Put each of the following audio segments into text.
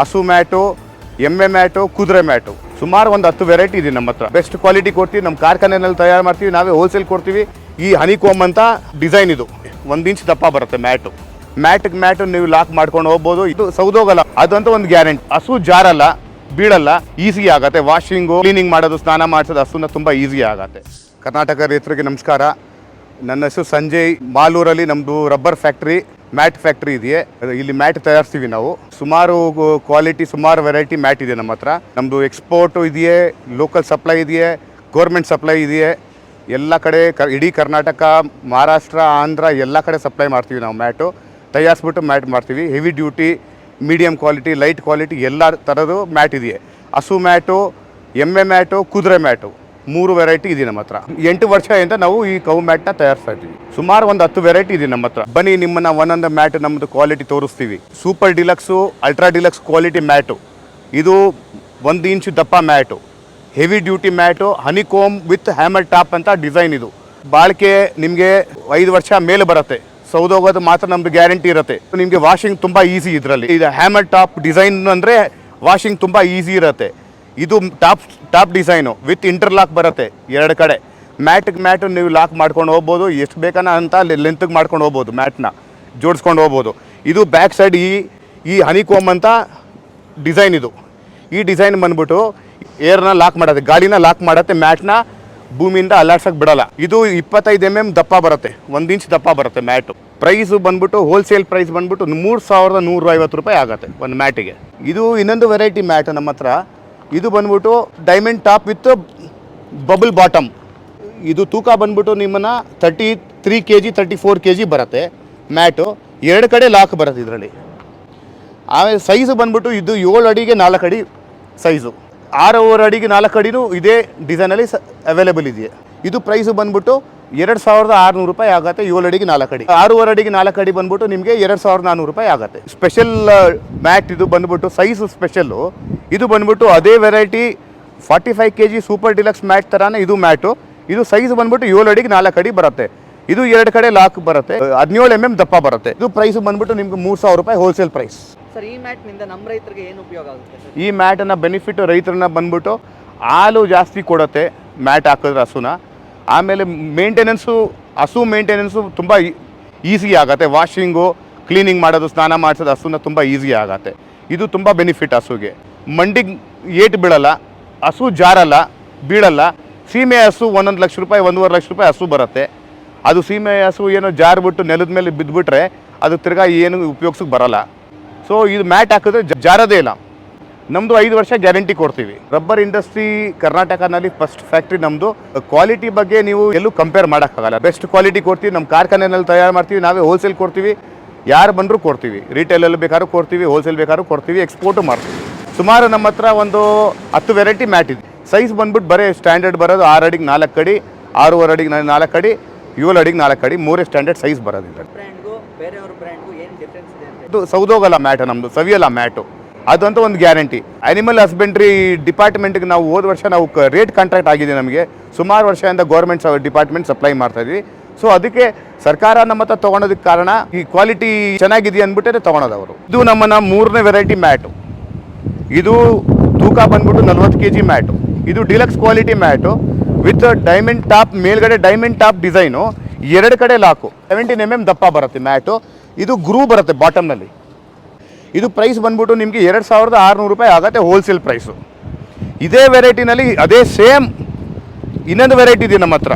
ಹಸು ಮ್ಯಾಟು, ಎಮ್ಮೆ ಮ್ಯಾಟು, ಕುದುರೆ ಮ್ಯಾಟು. ಸುಮಾರು ಒಂದು ಹತ್ತು ವೆರೈಟಿ ಇದೆ ನಮ್ಮ ಹತ್ರ. ಬೆಸ್ಟ್ ಕ್ವಾಲಿಟಿ ಕೊಡ್ತೀವಿ, ನಮ್ಮ ಕಾರ್ಖಾನೆಯಲ್ಲಿ ತಯಾರು ಮಾಡ್ತೀವಿ, ನಾವೇ ಹೋಲ್ಸೇಲ್ ಕೊಡ್ತೀವಿ. ಈ ಹನಿಕೋಮ್ ಅಂತ ಡಿಸೈನ್ ಇದು. ಒಂದು ಇಂಚ್ ದಪ್ಪ ಬರುತ್ತೆ ಮ್ಯಾಟು. ಮ್ಯಾಟಿಗೆ ಮ್ಯಾಟು ನೀವು ಲಾಕ್ ಮಾಡ್ಕೊಂಡು ಹೋಗ್ಬೋದು. ಇದು ಸೌದೋಗಲ್ಲ ಅದಂತ ಒಂದು ಗ್ಯಾರಂಟಿ ಹಸು ಜಾರಲ್ಲ, ಬೀಳಲ್ಲ ಈಸಿ ಆಗತ್ತೆ. ವಾಷಿಂಗು ಕ್ಲೀನಿಂಗ್ ಮಾಡೋದು, ಸ್ನಾನ ಮಾಡಿಸೋದು ಹಸುನ ತುಂಬ ಈಸಿ ಆಗತ್ತೆ. ಕರ್ನಾಟಕ ರೈತರಿಗೆ ನಮಸ್ಕಾರ. ನನ್ನ ಹೆಸರು ಸಂಜಯ್. ಮಾಲೂರಲ್ಲಿ ನಮ್ಮದು ರಬ್ಬರ್ ಫ್ಯಾಕ್ಟ್ರಿ ಮ್ಯಾಟ್ ಫ್ಯಾಕ್ಟ್ರಿ ಇದೆಯೇ? ಇಲ್ಲಿ ಮ್ಯಾಟ್ ತಯಾರಿಸ್ತೀವಿ ನಾವು. ಸುಮಾರು ಕ್ವಾಲಿಟಿ ಸುಮಾರು ವೆರೈಟಿ ಮ್ಯಾಟ್ ಇದೆ ನಮ್ಮ ಹತ್ರ. ನಮ್ಮದು ಎಕ್ಸ್ಪೋರ್ಟು ಇದೆಯೇ ಲೋಕಲ್ ಸಪ್ಲೈ ಇದೆಯೇ ಗೌರ್ಮೆಂಟ್ ಸಪ್ಲೈ ಇದೆಯೇ, ಎಲ್ಲ ಕಡೆ ಕ, ಇಡೀ ಕರ್ನಾಟಕ, ಮಹಾರಾಷ್ಟ್ರ, ಆಂಧ್ರ ಎಲ್ಲ ಕಡೆ ಸಪ್ಲೈ ಮಾಡ್ತೀವಿ ನಾವು ಮ್ಯಾಟು. ತಯಾರಿಸ್ಬಿಟ್ಟು ಮ್ಯಾಟ್ ಮಾಡ್ತೀವಿ. Heavy duty medium quality light quality ಎಲ್ಲ ಥರದ್ದು ಮ್ಯಾಟ್ ಇದೆಯೇ. ಹಸು ಮ್ಯಾಟು, ಎಮ್ಮೆ ಮ್ಯಾಟು, ಕುದುರೆ ಮ್ಯಾಟು. ಮೂರು ವೆರೈಟಿ ಇದೆ ನಮ್ಮ ಹತ್ರ. ಎಂಟು ವರ್ಷದಿಂದ ನಾವು ಈ ಕೌ ಮ್ಯಾಟ್ನ ತಯಾರಿಸ್ತಾ ಸುಮಾರು ಒಂದು ಹತ್ತು ವೆರೈಟಿ ಇದೆ ನಮ್ಮ ಹತ್ರ. ಬನ್ನಿ, ನಿಮ್ಮನ್ನ ಒಂದೊಂದು ಮ್ಯಾಟ್ ನಮ್ಮದು ಕ್ವಾಲಿಟಿ ತೋರಿಸ್ತೀವಿ. Super deluxe ultra deluxe quality mat ಇದು ಒಂದು ಇಂಚು ದಪ್ಪ mat heavy duty mat honeycomb with hammer top ಅಂತ ಡಿಸೈನ್ ಇದು. ಬಾಳಿಕೆ ನಿಮಗೆ ಐದು ವರ್ಷ ಮೇಲೆ ಬರುತ್ತೆ. ಸೌದೋಗೋದು ಮಾತ್ರ ನಮ್ದು ಗ್ಯಾರಂಟಿ ಇರುತ್ತೆ. ನಿಮಗೆ ವಾಷಿಂಗ್ ತುಂಬ ಈಸಿ ಇದರಲ್ಲಿ. ಇದು ಹ್ಯಾಮರ್ ಟಾಪ್ ಡಿಸೈನ್ ಅಂದರೆ ವಾಷಿಂಗ್ ತುಂಬ ಈಸಿ ಇರುತ್ತೆ. ಇದು top top design. With interlock ಬರುತ್ತೆ ಎರಡು ಕಡೆ. ಮ್ಯಾಟಿಗೆ ಮ್ಯಾಟ್ ನೀವು ಲಾಕ್ ಮಾಡ್ಕೊಂಡು ಹೋಗ್ಬೋದು. ಎಷ್ಟು ಬೇಕನ ಅಂತ ಲೆಂತ್ಗೆ ಮಾಡ್ಕೊಂಡು ಹೋಗ್ಬೋದು ಮ್ಯಾಟ್ನ ಜೋಡಿಸ್ಕೊಂಡು ಹೋಗ್ಬೋದು. ಇದು ಬ್ಯಾಕ್ ಸೈಡ್ ಈ ಈ ಹನಿಕೋಮ್ ಅಂತ ಡಿಸೈನ್ ಇದು. ಈ ಡಿಸೈನ್ ಬಂದ್ಬಿಟ್ಟು ಏರ್ನ ಲಾಕ್ ಮಾಡುತ್ತೆ. ಗಾಡಿನ ಲಾಕ್ ಮಾಡುತ್ತೆ ಮ್ಯಾಟ್ನ ಭೂಮಿಯಿಂದ ಅಲ್ಲಾಡ್ಸೋಕೆ ಬಿಡಲ್ಲ. ಇದು ಇಪ್ಪತ್ತೈದು ಎಂ ಎಂ ದಪ್ಪ ಬರುತ್ತೆ. ಒಂದು ಇಂಚ್ ದಪ್ಪ ಬರುತ್ತೆ ಮ್ಯಾಟು ಪ್ರೈಸು ಬಂದ್ಬಿಟ್ಟು ಹೋಲ್ಸೇಲ್ ಪ್ರೈಸ್ ಬಂದ್ಬಿಟ್ಟು ಮೂರು ಸಾವಿರದ ನೂರ ಐವತ್ತು ರೂಪಾಯಿ ಆಗುತ್ತೆ ಒಂದು ಮ್ಯಾಟಿಗೆ ಇದು ಇನ್ನೊಂದು ವೆರೈಟಿ ಮ್ಯಾಟ್ ನಮ್ಮ ಹತ್ರ. ಇದು ಬಂದ್ಬಿಟ್ಟು diamond top with bubble bottom ಇದು ತೂಕ ಬಂದ್ಬಿಟ್ಟು ನಿಮ್ಮನ್ನ thirty three K G thirty four K G ಬರುತ್ತೆ. ಮ್ಯಾಟು ಎರಡು ಕಡೆ ಲಾಕ್ ಬರುತ್ತೆ ಇದರಲ್ಲಿ. ಆಮೇಲೆ ಸೈಜ್ ಬಂದ್ಬಿಟ್ಟು ಇದು ಏಳು ಅಡಿಗೆ ನಾಲ್ಕು ಅಡಿ ಸೈಜು ಆರೂವರೆ ಅಡಿಗೆ ನಾಲ್ಕು ಅಡಿನೂ ಇದೇ ಡಿಸೈನಲ್ಲಿ ಸ ಅವೈಲೇಬಲ್ ಇದೆಯೇ. ಇದು ಪ್ರೈಸು ಬಂದ್ಬಿಟ್ಟು ಎರಡು ಸಾವಿರದ ಆರುನೂರು ರೂಪಾಯಿ ಆಗುತ್ತೆ ಏಳು ಅಡಿಗೆ ನಾಲ್ಕು ಅಡಿ. ಆರೂವರೆ ಅಡಿಗೆ ನಾಲ್ಕು ಅಡಿ ಬಂದ್ಬಿಟ್ಟು ನಿಮಗೆ ಎರಡು ಸಾವಿರದ ನಾನ್ನೂರು ರೂಪಾಯಿ ಆಗುತ್ತೆ. ಸ್ಪೆಷಲ್ ಮ್ಯಾಟ್ ಇದು ಬಂದ್ಬಿಟ್ಟು ಸೈಜು ಸ್ಪೆಷಲ್ಲು ಇದು ಬಂದ್ಬಿಟ್ಟು ಅದೇ variety forty five K G super deluxe mat ಥರನೇ ಇದು ಮ್ಯಾಟು ಇದು ಸೈಜ್ ಬಂದ್ಬಿಟ್ಟು ಏಳು ಅಡಿಗೆ ನಾಲ್ಕು ಅಡಿ ಬರುತ್ತೆ. ಇದು ಎರಡು ಕಡೆ ಲಾಕ್ ಬರುತ್ತೆ. ಹದಿನೇಳು ಎಂ ಎಂ ದಪ್ಪ ಬರುತ್ತೆ. ಇದು ಪ್ರೈಸ್ ಬಂದ್ಬಿಟ್ಟು ನಿಮ್ಗೆ ಮೂರು ಸಾವಿರ ರೂಪಾಯಿ ಹೋಲ್ಸೇಲ್ ಪ್ರೈಸ್ ಸರ್ ಈ ಮ್ಯಾಟ್ನಿಂದ ನಮ್ಮ ರೈತರಿಗೆ ಏನು ಉಪಯೋಗ ಆಗುತ್ತೆ ಈ ಮ್ಯಾಟನ್ನು ಬೆನಿಫಿಟ್ ರೈತರನ್ನ ಬಂದ್ಬಿಟ್ಟು ಹಾಲು ಜಾಸ್ತಿ ಕೊಡುತ್ತೆ ಮ್ಯಾಟ್ ಹಾಕಿದ್ರೆ ಹಸುನ. ಆಮೇಲೆ ಮೇಂಟೆನೆನ್ಸು ಹಸು ಮೇಂಟೆನೆನ್ಸು ತುಂಬ ಈಸಿ ಆಗುತ್ತೆ. ವಾಷಿಂಗು ಕ್ಲೀನಿಂಗ್ ಮಾಡೋದು ಸ್ನಾನ ಮಾಡಿಸೋದು ಹಸುನ ತುಂಬ ಈಸಿ ಆಗುತ್ತೆ. ಇದು ತುಂಬ ಬೆನಿಫಿಟ್ ಹಸುಗೆ. ಮಂಡಿಗೆ ಏಟು ಬೀಳಲ್ಲ, ಹಸು ಜಾರಲ್ಲ, ಬೀಳಲ್ಲ. ಸೀಮೆ ಹಸು ಒಂದೊಂದು ಲಕ್ಷ ರೂಪಾಯಿ, ಒಂದೂವರೆ ಲಕ್ಷ ರೂಪಾಯಿ ಹಸು ಬರುತ್ತೆ. ಅದು ಸೀಮೆ ಹಸು ಏನೋ ಜಾರ್ಬಿಟ್ಟು ನೆಲದ ಮೇಲೆ ಬಿದ್ದುಬಿಟ್ರೆ ಅದು ತಿರ್ಗಾ ಏನು ಉಪಯೋಗಿಸಕ್ಕೆ ಬರಲ್ಲ. ಸೊ ಇದು ಮ್ಯಾಟ್ ಹಾಕಿದ್ರೆ ಜಾರದೇ ಇಲ್ಲ. ನಮ್ಮದು ಐದು ವರ್ಷ ಗ್ಯಾರಂಟಿ ಕೊಡ್ತೀವಿ. ರಬ್ಬರ್ ಇಂಡಸ್ಟ್ರಿ ಕರ್ನಾಟಕನಲ್ಲಿ ಫಸ್ಟ್ ಫ್ಯಾಕ್ಟ್ರಿ ನಮ್ಮದು ಕ್ವಾಲಿಟಿ ಬಗ್ಗೆ ನೀವು ಎಲ್ಲೂ ಕಂಪೇರ್ ಮಾಡೋಕ್ಕಾಗಲ್ಲ. ಬೆಸ್ಟ್ ಕ್ವಾಲಿಟಿ ಕೊಡ್ತೀವಿ ನಮ್ಮ ಕಾರ್ಖಾನೆಯಲ್ಲಿ ತಯಾರು ಮಾಡ್ತೀವಿ, ನಾವೇ ಹೋಲ್ಸೇಲ್ ಕೊಡ್ತೀವಿ. ಯಾರು ಬಂದರೂ ಕೊಡ್ತೀವಿ. ರಿಟೇಲಲ್ಲಿ ಬೇಕಾದ್ರೂ ಕೊಡ್ತೀವಿ ಹೋಲ್ಸೇಲ್ ಬೇಕಾದ್ರೂ ಕೊಡ್ತೀವಿ ಎಕ್ಸ್ಪೋರ್ಟು ಮಾಡ್ತೀವಿ. ಸುಮಾರು ನಮ್ಮ ಹತ್ರ ಒಂದು ಹತ್ತು ವೆರೈಟಿ ಮ್ಯಾಟ್ ಇದೆ. ಸೈಜ್ ಬಂದ್ಬಿಟ್ಟು ಬರೀ ಸ್ಟ್ಯಾಂಡರ್ಡ್ ಬರೋದು ಆರು ಅಡಿಗೆ ನಾಲ್ಕು ಅಡಿ ಆರೂವರೆ ಅಡಿಗೆ ನಾಲ್ಕು ಅಡಿ ಏಳು ಅಡಿಗೆ ನಾಲ್ಕು ಅಡಿ ಮೂರೇ ಸ್ಟ್ಯಾಂಡರ್ಡ್ ಸೈಜ್ ಬರೋದಿಲ್ಲ ಇದು ಸೌದೋಗಲ್ಲ ಮ್ಯಾಟ್ ನಮ್ಮದು ಸವಿಯಲ್ಲ ಮ್ಯಾಟು ಅದಂತೂ ಒಂದು ಗ್ಯಾರಂಟಿ ಅನಿಮಲ್ ಹಸ್ಬೆಂಡ್ರಿ ಡಿಪಾರ್ಟ್ಮೆಂಟ್ಗೆ ನಾವು ಹೋದ ವರ್ಷ ನಾವು ರೇಟ್ ಕಾಂಟ್ರಾಕ್ಟ್ ಆಗಿದೆ ನಮಗೆ. ಸುಮಾರು ವರ್ಷದಿಂದ ಗೌರ್ಮೆಂಟ್ ಡಿಪಾರ್ಟ್ಮೆಂಟ್ ಸಪ್ಲೈ ಮಾಡ್ತಾ ಇದ್ವಿ. ಸೊ ಅದಕ್ಕೆ ಸರ್ಕಾರ ನಮ್ಮ ಹತ್ರ ತೊಗೊಳೋದಕ್ಕೆ ಕಾರಣ ಈ ಕ್ವಾಲಿಟಿ ಚೆನ್ನಾಗಿದೆ ಅಂದ್ಬಿಟ್ಟರೆ ತೊಗೊಳೋದು ಅವರು. ಇದು ನಮ್ಮನ್ನ ಮೂರನೇ ವೆರೈಟಿ ಮ್ಯಾಟು ಇದು ತೂಕ ಬಂದ್ಬಿಟ್ಟು ನಲ್ವತ್ತು ಕೆ ಜಿ ಮ್ಯಾಟು. ಇದು deluxe quality mat. With diamond top, ಮೇಲ್ಗಡೆ ಡೈಮಂಡ್ ಟಾಪ್ ಡಿಸೈನು. ಎರಡು ಕಡೆ ಲಾಕು. ಸೆವೆಂಟೀನ್ ಎಂ ಎಂ ದಪ್ಪ ಬರುತ್ತೆ ಮ್ಯಾಟು. ಇದು ಗ್ರೂ ಬರುತ್ತೆ ಬಾಟಮ್ನಲ್ಲಿ ಇದು ಪ್ರೈಸ್ ಬಂದ್ಬಿಟ್ಟು ನಿಮಗೆ ಎರಡು ಸಾವಿರದ ಆರುನೂರು ರೂಪಾಯಿ ಆಗುತ್ತೆ ಹೋಲ್ಸೇಲ್ ಪ್ರೈಸು ಇದೇ ವೆರೈಟಿನಲ್ಲಿ ಅದೇ ಸೇಮ್ ಇನ್ನೊಂದು ವೆರೈಟಿ ಇದೆ ನಮ್ಮ ಹತ್ರ.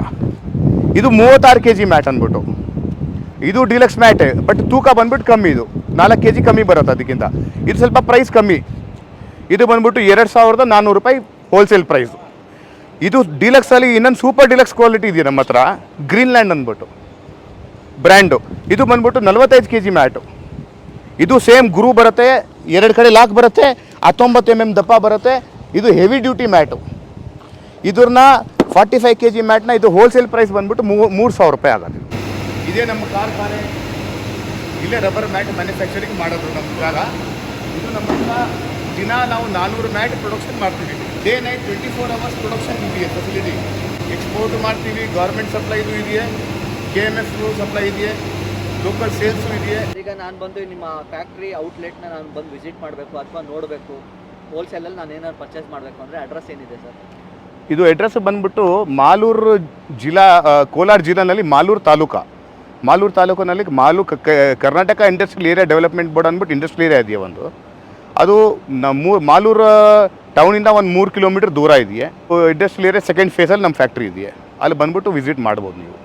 ಇದು ಮೂವತ್ತಾರು ಕೆ ಜಿ ಮ್ಯಾಟ್ ಅಂದ್ಬಿಟ್ಟು. ಇದು ಡಿಲಕ್ಸ್ ಮ್ಯಾಟೆ ಬಟ್ ತೂಕ ಬಂದ್ಬಿಟ್ಟು ಕಮ್ಮಿ ಇದು. ನಾಲ್ಕು ಕೆ ಜಿ ಕಮ್ಮಿ ಬರುತ್ತೆ ಅದಕ್ಕಿಂತ. ಇದು ಸ್ವಲ್ಪ ಪ್ರೈಸ್ ಕಮ್ಮಿ. ಇದು ಬಂದ್ಬಿಟ್ಟು ಎರಡು ಸಾವಿರದ ನಾನ್ನೂರು ರೂಪಾಯಿ ಹೋಲ್ಸೇಲ್ ಪ್ರೈಸು ಇದು ಡಿಲಕ್ಸಲ್ಲಿ ಇನ್ನೊಂದು ಸೂಪರ್ ಡಿಲಕ್ಸ್ ಕ್ವಾಲಿಟಿ ಇದೆ ನಮ್ಮ ಹತ್ರ. ಗ್ರೀನ್ಲ್ಯಾಂಡ್ ಅಂದ್ಬಿಟ್ಟು. ಬ್ರ್ಯಾಂಡು ಇದು ಬಂದ್ಬಿಟ್ಟು ನಲ್ವತ್ತೈದು ಕೆ ಜಿ ಮ್ಯಾಟು. ಇದು ಸೇಮ್ ಗುರು ಬರುತ್ತೆ, ಎರಡು ಕಡೆ ಲಾಕ್ ಬರುತ್ತೆ, ಹತ್ತೊಂಬತ್ತು ಎಂ ಎಂ ದಪ್ಪ ಬರುತ್ತೆ. ಇದು ಹೆವಿ ಡ್ಯೂಟಿ ಮ್ಯಾಟು. ಇದ್ರನ್ನ ಫಾರ್ಟಿ ಫೈವ್ ಕೆ ಜಿ ಮ್ಯಾಟ್ನ ಇದು ಹೋಲ್ಸೇಲ್ ಪ್ರೈಸ್ ಬಂದ್ಬಿಟ್ಟು ಮೂ ಮೂರು ಸಾವಿರ ರೂಪಾಯಿ ಆಗುತ್ತೆ. ಇದೇ ನಮ್ಮ ಕಾರ್ಖಾನೆ ಇಲ್ಲೇ ರಬ್ಬರ್ ಮ್ಯಾಟ್ ಮ್ಯಾನುಫ್ಯಾಕ್ಚರಿಂಗ್ ಮಾಡೋದು ನಮ್ಮ ಜಾಗ ಇದು ನಮ್ಮ ದಿನ ನಾವು ನಾನ್ನೂರು ಮ್ಯಾಟ್ ಪ್ರೊಡಕ್ಷನ್ ಮಾಡ್ತೀವಿ. Day night twenty four hours production ಇದೆಯೇ ಫೆಸಿಲಿಟಿ ಎಕ್ಸ್ಪೋರ್ಟ್ ಮಾಡ್ತೀವಿ ಗೌರ್ಮೆಂಟ್ ಸಪ್ಲೈ ಇದು ಇದೆಯೇ ಕೆ ಎಂ ಎಫ್ ಸಪ್ಲೈ ಇದೆಯೇ ಲೋಕಲ್ ಸೇಲ್ಸು ಇದೆಯೇ? ಈಗ ನಾನು ಬಂದು ನಿಮ್ಮ ಫ್ಯಾಕ್ಟ್ರಿ ಔಟ್ಲೆಟ್ನ ನಾನು ಬಂದು ವಿಸಿಟ್ ಮಾಡಬೇಕು ಅಥವಾ ನೋಡಬೇಕು. ಹೋಲ್ಸೇಲಲ್ಲಿ ನಾನು ಏನಾದ್ರು ಪರ್ಚೇಸ್ ಮಾಡಬೇಕು ಅಂದರೆ ಅಡ್ರೆಸ್ ಏನಿದೆ ಸರ್? ಇದು ಅಡ್ರೆಸ್ ಬಂದ್ಬಿಟ್ಟು ಮಾಲೂರು ಜಿಲ್ಲಾ ಕೋಲಾರ ಜಿಲ್ಲಾನಲ್ಲಿ ಮಾಲೂರು ತಾಲೂಕು. ಮಾಲೂರು ತಾಲೂಕಿನಲ್ಲಿ ಮಾಲು Karnataka industrial area development board ಅಂದ್ಬಿಟ್ಟು ಇಂಡಸ್ಟ್ರಿಯಲ್ ಏರಿಯಾ ಇದೆಯಾ ಒಂದು. ಅದು ನಮ್ಮ ಮಾಲೂರು ಟೌನಿಂದ ಒಂದು ಮೂರು ಕಿಲೋಮೀಟರ್ ದೂರ ಇದೆಯೇ. ಇಂಡಸ್ಟ್ರಿಯಲ್ ಏರಿಯಾ ಸೆಕೆಂಡ್ ಫೇಸಲ್ಲಿ ನಮ್ಮ ಫ್ಯಾಕ್ಟ್ರಿ ಇದೆಯೇ. ಅಲ್ಲಿ ಬಂದ್ಬಿಟ್ಟು ವಿಸಿಟ್ ಮಾಡ್ಬೋದು ನೀವು.